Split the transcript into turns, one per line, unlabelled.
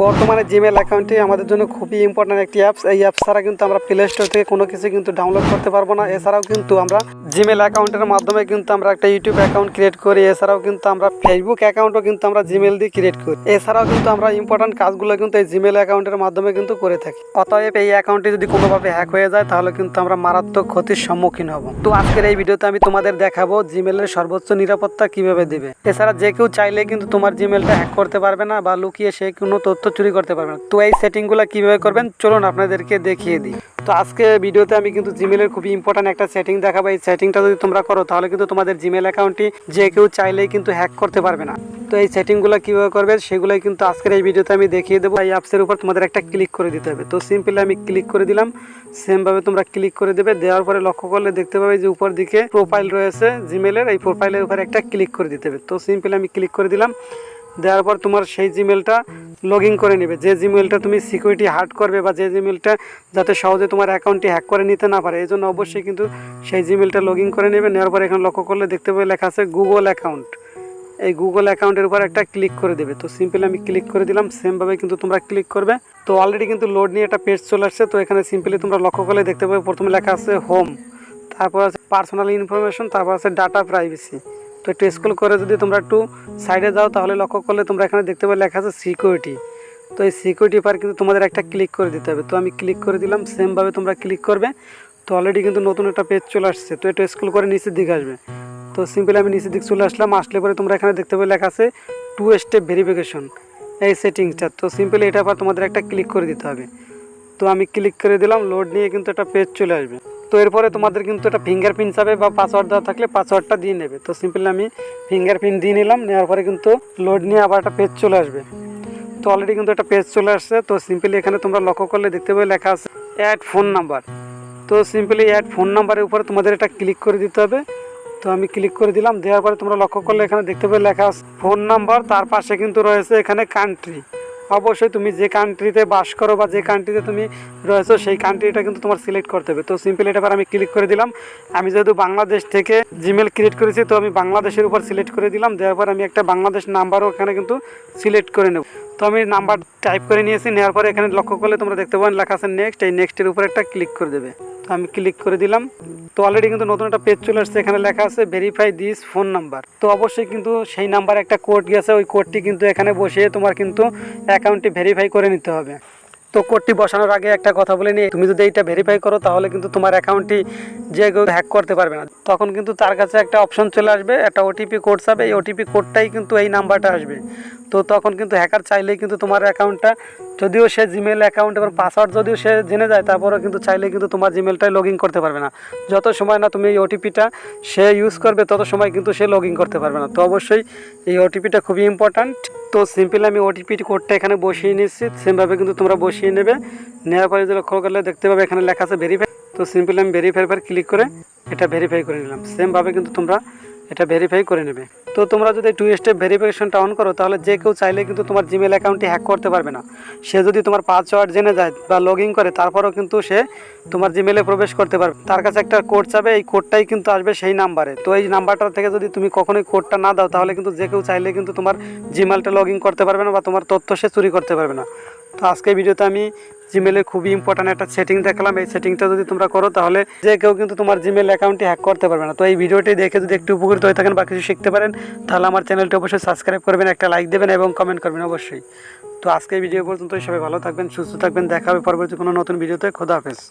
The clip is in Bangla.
বর্তমানে জিমেল অ্যাকাউন্টটি আমাদের জন্য খুবই ইম্পর্ট্যান্ট একটি অ্যাপস এই অ্যাপস ছাড়া কিন্তু আমরা প্লে স্টোর থেকে কোনো কিছু কিন্তু ডাউনলোড করতে পারব না। এছাড়াও কিন্তু আমরা জিমেল অ্যাকাউন্টের মাধ্যমে কিন্তু আমরা একটা ইউটিউব অ্যাকাউন্ট ক্রিয়েট করি। এছাড়াও কিন্তু আমরা ফেসবুক অ্যাকাউন্টও কিন্তু আমরা জিমেল দিয়ে ক্রিয়েট করি। এছাড়াও কিন্তু আমরা ইম্পর্ট্যান্ট কাজগুলো কিন্তু এই জিমেল অ্যাকাউন্টের মাধ্যমে কিন্তু করে থাকি। অতএব এই অ্যাকাউন্টটি যদি কোনোভাবে হ্যাক হয়ে যায়, তাহলে কিন্তু আমরা মারাত্মক ক্ষতির সম্মুখীন হব। তো আজকের এই ভিডিওতে আমি তোমাদের দেখাবো জিমেলের সর্বোচ্চ নিরাপত্তা কীভাবে দেবে। এছাড়া যে কেউ চাইলে কিন্তু তোমার জিমেলটা হ্যাক করতে পারবে না বা লুকিয়ে সে কোনো তথ্য চুরি করতে পারবেন তো এই সেটিংগুলো কীভাবে করবেন? চলুন আপনাদেরকে দেখিয়ে দিই। তো আজকে ভিডিওতে আমি কিন্তু জিমেলের খুবই ইম্পর্ট্যান্ট একটা সেটিং দেখাবো। এই সেটিংটা যদি তোমরা করো, তাহলে কিন্তু তোমাদের জিমেল অ্যাকাউন্টটি যে কেউ চাইলেই কিন্তু হ্যাক করতে পারবে না। তো এই সেটিংগুলো কীভাবে করবে, সেগুলোই কিন্তু আজকের এই ভিডিওতে আমি দেখিয়ে দেবো। এই অ্যাপসের উপর তোমাদের একটা ক্লিক করে দিতে হবে। তো সিম্পলি আমি ক্লিক করে দিলাম। সেমভাবে তোমরা ক্লিক করে দেবে। দেওয়ার পরে লক্ষ্য করলে দেখতে পাবে যে উপর দিকে প্রোফাইল রয়েছে জিমেলের এই প্রোফাইলের উপরে একটা ক্লিক করে দিতে হবে। তো সিম্পলি আমি ক্লিক করে দিলাম। দেওয়ার পর তোমার সেই জিমেলটা লগ ইন করে নেবে। যে জিমেলটা তুমি সিকিউরিটি হার্ড করবে বা যে জিমেলটা যাতে সহজে তোমার অ্যাকাউন্টটি হ্যাক করে নিতে না পারে এই জন্য অবশ্যই কিন্তু সেই জিমেলটা লগ ইন করে নেবে। নেওয়ার পর এখানে লক্ষ্য করলে দেখতে পাবে লেখা আছে গুগল অ্যাকাউন্ট এই গুগল অ্যাকাউন্টের উপর একটা ক্লিক করে দেবে। তো সিম্পলি আমি ক্লিক করে দিলাম সেমভাবে কিন্তু তোমরা ক্লিক করবে। তো অলরেডি কিন্তু লোড নিয়ে একটা পেজ চলে আসছে। তো এখানে সিম্পলি তোমরা লক্ষ্য করলে দেখতে পাবে, প্রথমে লেখা আছে হোম তারপর আছে পার্সোনাল ইনফরমেশন তারপর আছে ডাটা প্রাইভেসি তো একটু স্কুল করে যদি তোমরা একটু সাইডে যাও, তাহলে লক্ষ্য করলে তোমরা এখানে দেখতে পাবে লেখা আছে সিকিউরিটি তো এই সিকিউরিটি পার কিন্তু তোমাদের একটা ক্লিক করে দিতে হবে। তো আমি ক্লিক করে দিলাম সেমভাবে তোমরা ক্লিক করবে। তো অলরেডি কিন্তু নতুন একটা পেজ চলে আসছে। তো একটু স্কুল করে নিচের দিকে আসবে। তো সিম্পলি আমি নিচের দিকে চলে আসলাম, আসলে পরে তোমরা এখানে দেখতে পাবে লেখা আছে টু স্টেপ ভেরিফিকেশন এই সেটিংসটা তো সিম্পলি এটা আবার তোমাদের একটা ক্লিক করে দিতে হবে। তো আমি ক্লিক করে দিলাম লোড নিয়ে কিন্তু একটা পেজ চলে আসবে। তো এরপরে তোমাদের কিন্তু একটা ফিঙ্গারপ্রিন্ট যাবে বা পাসওয়ার্ড দেওয়া থাকলে পাসওয়ার্ডটা দিয়ে নেবে। তো সিম্পলি আমি ফিঙ্গারপ্রিন্ট দিয়ে নিলাম, নেওয়ার পরে কিন্তু লোড নিয়ে আবার একটা পেজ চলে আসবে। তো অলরেডি কিন্তু একটা পেজ চলে আসছে, তো সিম্পলি এখানে তোমরা লক্ষ্য করলে দেখতে পাবে লেখা আছে অ্যাড ফোন নাম্বার তো সিম্পলি অ্যাড ফোন নাম্বারের উপরে তোমাদের এটা ক্লিক করে দিতে হবে। তো আমি ক্লিক করে দিলাম, দেওয়ার পরে তোমরা লক্ষ্য করলে এখানে দেখতে পাবে লেখা আছে ফোন নাম্বার তার পাশে কিন্তু রয়েছে এখানে কান্ট্রি অবশ্যই তুমি যে কান্ট্রিতে বাস করো বা যে কান্ট্রিতে তুমি রয়েছো, সেই কান্ট্রিটা কিন্তু তোমার সিলেক্ট করতে হবে। তো সিম্পলি এটা আমি ক্লিক করে দিলাম। আমি যেহেতু বাংলাদেশ থেকে জিমেল ক্রিয়েট করেছি, তো আমি বাংলাদেশের উপর সিলেক্ট করে দিলাম। দেওয়ার পর আমি একটা বাংলাদেশ নাম্বারও এখানে কিন্তু সিলেক্ট করে নেব। তো আমি নাম্বার টাইপ করে নিয়েছি, নেওয়ার পরে এখানে লক্ষ্য করলে তোমরা দেখতে পাবেন লেখা আছে নেক্সট এই নেক্সটের উপর একটা ক্লিক করে দেবে। তো আমি ক্লিক করে দিলাম। তো অলরেডি কিন্তু নতুন একটা পেজ চলে আসছে, এখানে লেখা আছে ভেরিফাই দিস ফোন নাম্বার তো অবশ্যই কিন্তু সেই নাম্বার একটা কোড গেছে ওই কোডটি কিন্তু এখানে বসে তোমার কিন্তু অ্যাকাউন্টটি ভেরিফাই করে নিতে হবে। তো কোডটি বসানোর আগে একটা কথা বলে নিই। তুমি যদি এইটা ভেরিফাই করো, তাহলে কিন্তু তোমার অ্যাকাউন্টটি যে কেউ হ্যাক করতে পারবে না। তখন কিন্তু তার কাছে একটা অপশন চলে আসবে, একটা ওটিপি কোড যাবে এই ওটিপি কোডটাই কিন্তু এই নাম্বারটা আসবে। তো তখন কিন্তু হ্যাকার চাইলেই কিন্তু তোমার অ্যাকাউন্টটা যদিও সে জিমেল অ্যাকাউন্ট এবার পাসওয়ার্ড যদিও সে জেনে যায়, তারপরেও কিন্তু চাইলে কিন্তু তোমার জিমেলটাই লগ ইন করতে পারবে না। যত সময় না তুমি এই ওটিপিটা সে ইউজ করবে, তত সময় কিন্তু সে লগ ইন করতে পারবে না। তো অবশ্যই এই ওটিপিটা খুবই ইম্পর্ট্যান্ট তো সিম্পলি আমি ওটিপি কোডটা এখানে বসিয়ে নিচ্ছি। সেমভাবে কিন্তু তোমরা বসিয়ে নেবে। নেওয়ার পরে যদি লক্ষ্য করলে দেখতে পাবে এখানে লেখা আছে ভেরিফাই তো সিম্পলি আমি ভেরিফাই পর ক্লিক করে এটা ভেরিফাই করে নিলাম। সেমভাবে কিন্তু তোমরা এটা ভেরিফাই করে নেবে। তো তোমরা যদি টু স্টেপ ভেরিফিকেশনটা অন করো, তাহলে যে কেউ চাইলে কিন্তু তোমার জিমেল অ্যাকাউন্টটি হ্যাক করতে পারবে না। সে যদি তোমার পাসওয়ার্ড জেনে যায় বা লগ ইন করে, তারপরেও কিন্তু সে তোমার জিমেলে প্রবেশ করতে পারবে। তার কাছে একটা কোড চাবে, এই কোডটাই কিন্তু আসবে সেই নাম্বারে তো এই নাম্বারটা থেকে যদি তুমি কখনোই কোডটা না দাও, তাহলে কিন্তু যে কেউ চাইলে কিন্তু তোমার জিমেলটা লগ ইন করতে পারবে না বা তোমার তথ্য সে চুরি করতে পারবে না। তো আজকে ভিডিওতে আমি জিমেলে খুবই ইম্পর্ট্যান্ট একটা সেটিং দেখালাম। এই সেটিংটা যদি তোমরা করো তাহলে যে কেউ কিন্তু তোমার জিমেল অ্যাকাউন্টটি হ্যাক করতে পারবে না। তো এই ভিডিওটি দেখে যদি একটু উপকৃত হয়ে থাকেন বা কিছু শিখতে পারেন, তাহলে আমার চ্যানেলটি অবশ্যই সাবস্ক্রাইব করবেন, একটা লাইক দেবেন এবং কমেন্ট করবেন অবশ্যই। তো আজকের ভিডিও পর্যন্ত সবাই ভালো থাকবেন, সুস্থ থাকবেন। দেখা হবে পরবর্তী কোনো নতুন ভিডিওতে। খোদা হাফেজ।